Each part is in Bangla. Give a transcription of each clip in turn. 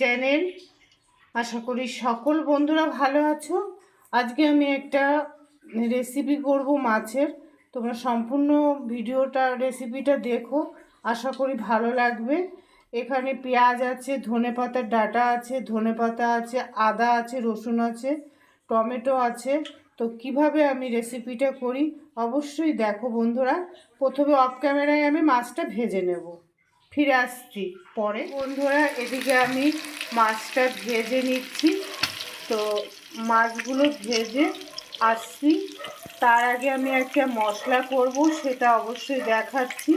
চ্যানেল। আশা করি সকল বন্ধুরা ভালো আছো। আজকে আমি একটা রেসিপি করব মাছের। তোমরা সম্পূর্ণ ভিডিওটা রেসিপিটা দেখো। আশা করি ভালো লাগবে। এখানে পেঁয়াজ আছে, ধনে পাতার ডাটা আছে, ধনে পাতা আছে, আদা আছে, রসুন আছে, টমেটো আছে। তো কীভাবে আমি রেসিপিটা করি, অবশ্যই দেখো বন্ধুরা। প্রথমে অফ ক্যামেরায় আমি মাছটা ভেজে নেব। ফিরে আসছি। পরে বন্ধুরা, এদিকে আমি মাছটা ভেজে নিচ্ছি। তো মাছগুলো ভেজে আসছি। তার আগে আমি একটা মশলা করব, সেটা অবশ্যই দেখাচ্ছি।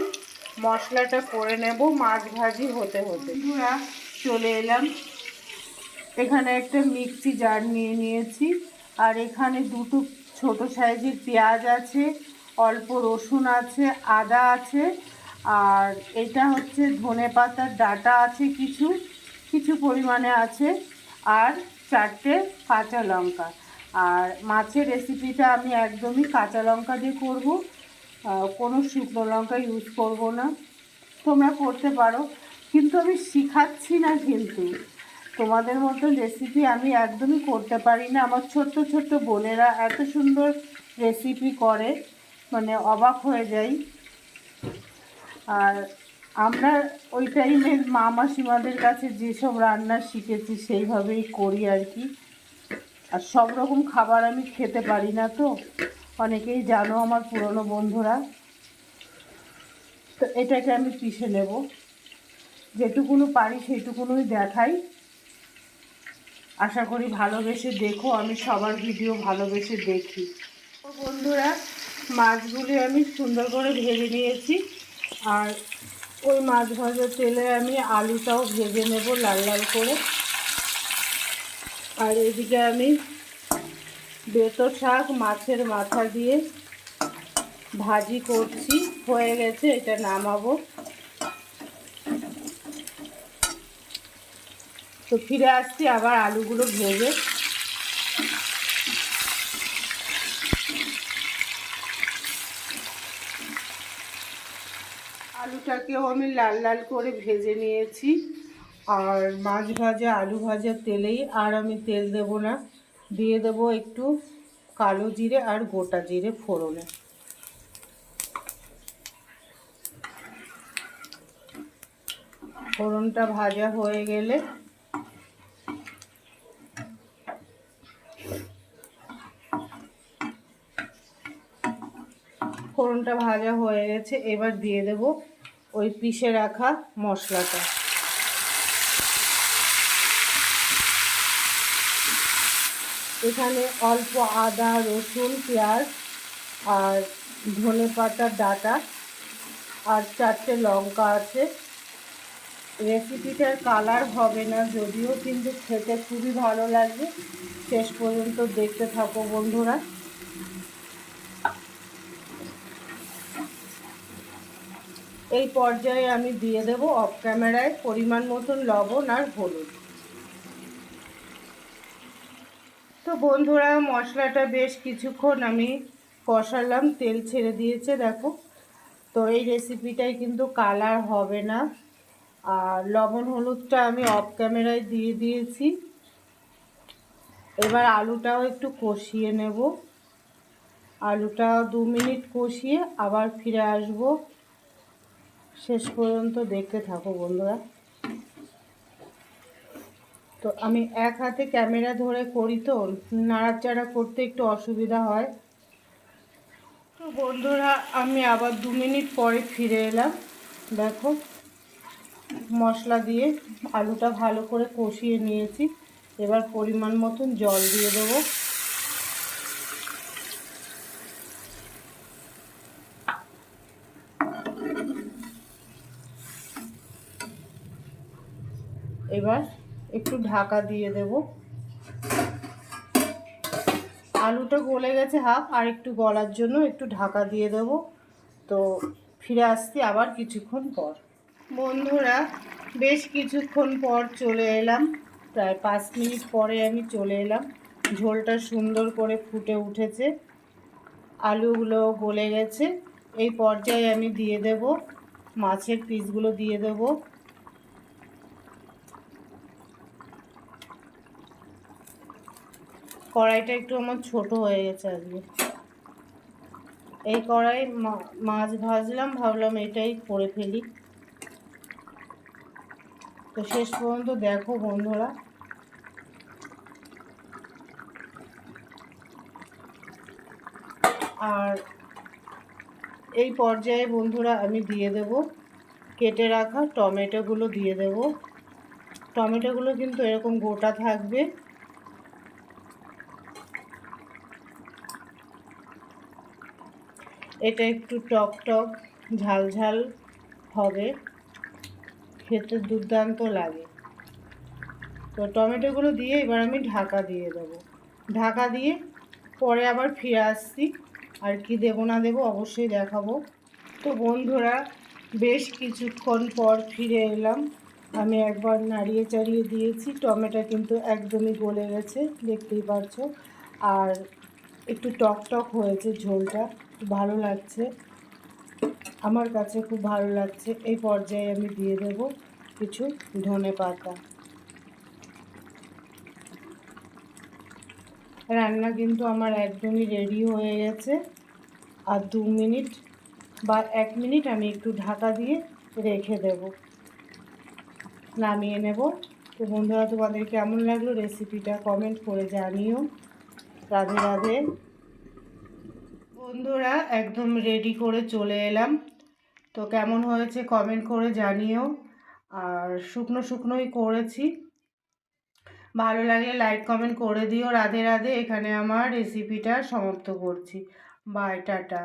মশলাটা করে নেব, মাছ ভাজি হতে হতে। চলে এলাম। এখানে একটা মিক্সি জার নিয়ে নিয়েছি। আর এখানে দুটো ছোট সাইজের পেঁয়াজ আছে, অল্প রসুন আছে, আদা আছে। আর এটা হচ্ছে ধনে পাতার ডাটা আছে কিছু কিছু পরিমাণে আছে, আর চারটে কাঁচা লঙ্কা। আর মাছের রেসিপিটা আমি একদমই কাঁচা লঙ্কা দিয়ে করব কোনো শুকনো লঙ্কা ইউজ করব না। তোমরা করতে পারো, কিন্তু আমি শিখাচ্ছি না কিন্তু। তোমাদের মতো রেসিপি আমি একদমই করতে পারি না। আমার ছোট্ট ছোট্ট বোনেরা এত সুন্দর রেসিপি করে মানে অবাক হয়ে যাই আর আমরা ওই টাইমের মা মাসিমাদের কাছে যেসব রান্না শিখেছি সেইভাবেই করি আর কি। আর সব রকম খাবার আমি খেতে পারি না তো। অনেকেই জানো আমার পুরনো বন্ধুরা। তো এটাকে আমি পিষে নেব। যেটুকুনো পারি সেইটুকুনোই দেখাই। আশা করি ভালোবেসে দেখো, আমি সবার ভিডিও ভালোবেসে দেখি। বন্ধুরা, মাছগুলি আমি সুন্দর করে ভেজে নিয়েছি। আর ওই মাছ ভাজার তেলে আমি আলুটাও ভেজে নেব লাল লাল করে। আর এদিকে আমি বেতো শাক মাছের মাথা দিয়ে ভাজি করছি। হয়ে গেছে, এটা নামাবো। তো ফিরে আসছি, আবার আলুগুলো ভেজে আলুটাকেও আমি লাল লাল করে ভেজে নিয়েছি। আর মাছ ভাজা, আলু ভাজা তেলেই, আর আমি তেল দেব না। দিয়ে দেব একটু কালো জিরে আর গোটা জিরে ফোড়নে। ফোড়নটা ভাজা হয়ে গেলে ফোড়নটা ভাজা হয়ে গেছে, এবার দিয়ে দেব ওই পিষে রাখা মশলাটা। এখানে অল্প আদা, রসুন, পেঁয়াজ আর ধনে পাতার ডাটা আর চারটে লঙ্কা আছে। রেসিপিটার কালার হবে না যদিও, কিন্তু খেতে খুবই ভালো লাগবে। শেষ পর্যন্ত দেখতে থাকো বন্ধুরা। এই পর্যায়ে আমি দিয়ে দেব অফ ক্যামেরায় পরিমাণ মতন লবণ আর হলুদ। তো বন্ধুরা, মশলাটা বেশ কিছুক্ষণ আমি কষালাম, তেল ছেড়ে দিয়েছে, দেখো। তো এই রেসিপিটাই কিন্তু কালার হবে না। আর লবণ, হলুদটা আমি অফ ক্যামেরায় দিয়ে দিয়েছি। এবার আলুটাও একটু কষিয়ে নেব। আলুটা দু মিনিট কষিয়ে আবার ফিরে আসব। শেষ পর্যন্ত দেখতে থাকো বন্ধুরা। তো আমি এক হাতে ক্যামেরা ধরে করি তো, নাড়াচাড়া করতে একটু অসুবিধা হয়। তো বন্ধুরা, আমি আবার দু মিনিট পরে ফিরে এলাম। দেখো, মশলা দিয়ে আলুটা ভালো করে কষিয়ে নিয়েছি। এবার পরিমাণ মতন জল দিয়ে দেবো। এবার একটু ঢাকা দিয়ে দেব। আলুটা গলে গেছে হাফ, আর একটু গলার জন্য একটু ঢাকা দিয়ে দেব। তো ফিরে আসছি আবার কিছুক্ষণ পর। বন্ধুরা, বেশ কিছুক্ষণ পর চলে এলাম। প্রায় পাঁচ মিনিট পরে আমি চলে এলাম। ঝোলটা সুন্দর করে ফুটে উঠেছে। আলুগুলো গলে গেছে। এই পর্যায়ে আমি দিয়ে দেব। মাছের পিসগুলো দিয়ে দেব। কড়াইটা একটু আমার ছোট হয়ে গেছে আজকে। এই কড়াই মাছ ভাজলাম, ভাবলাম এটাই করে ফেলি। তো শেষ পর্যন্ত দেখো বন্ধুরা। আর এই পর্যায়ে বন্ধুরা আমি দিয়ে দেব, কেটে রাখা টমেটোগুলো দিয়ে দেব। টমেটোগুলো কিন্তু এরকম গোটা থাকবে। এটা একটু টক টক, ঝাল ঝাল হবে। খেতে দুর্দান্ত লাগে। তো টমেটোগুলো দিয়ে এবার আমি ঢাকা দিয়ে দেবো। ঢাকা দিয়ে পরে আবার ফিরে আসছি। আর কি দেবো না দেবো অবশ্যই দেখাবো। তো বন্ধুরা, বেশ কিছুক্ষণ পর ফিরে এলাম। আমি একবার নাড়িয়ে চাড়িয়ে দিয়েছি। টমেটো কিন্তু একদমই গলে গেছে, দেখতেই পারছ। আর একটু টক টক হয়েছে ঝোলটা ভালো লাগছে। আমার কাছে খুব ভালো লাগছে। এই পর্যায়ে আমি দিয়ে দেব কিছু ধনে পাতা। রান্না কিন্তু আমার একদমই রেডি হয়ে গেছে। আর দু মিনিট বা এক মিনিট আমি একটু ঢাকা দিয়ে রেখে দেব। নামিয়ে নেব। তো বন্ধুরা, তোমাদের কেমন লাগল রেসিপিটা কমেন্ট করে জানিও। রাধে রাধে। বন্ধুরা, একদম রেডি করে চলে এলাম। তো কেমন হয়েছে কমেন্ট করে জানিও। আর শুকনো শুকনোই করেছি। ভালো লাগলে লাইক কমেন্ট করে দিও। রাধে রাধে, এখানে আমার রেসিপিটা সমাপ্ত করছি। Bye ta ta.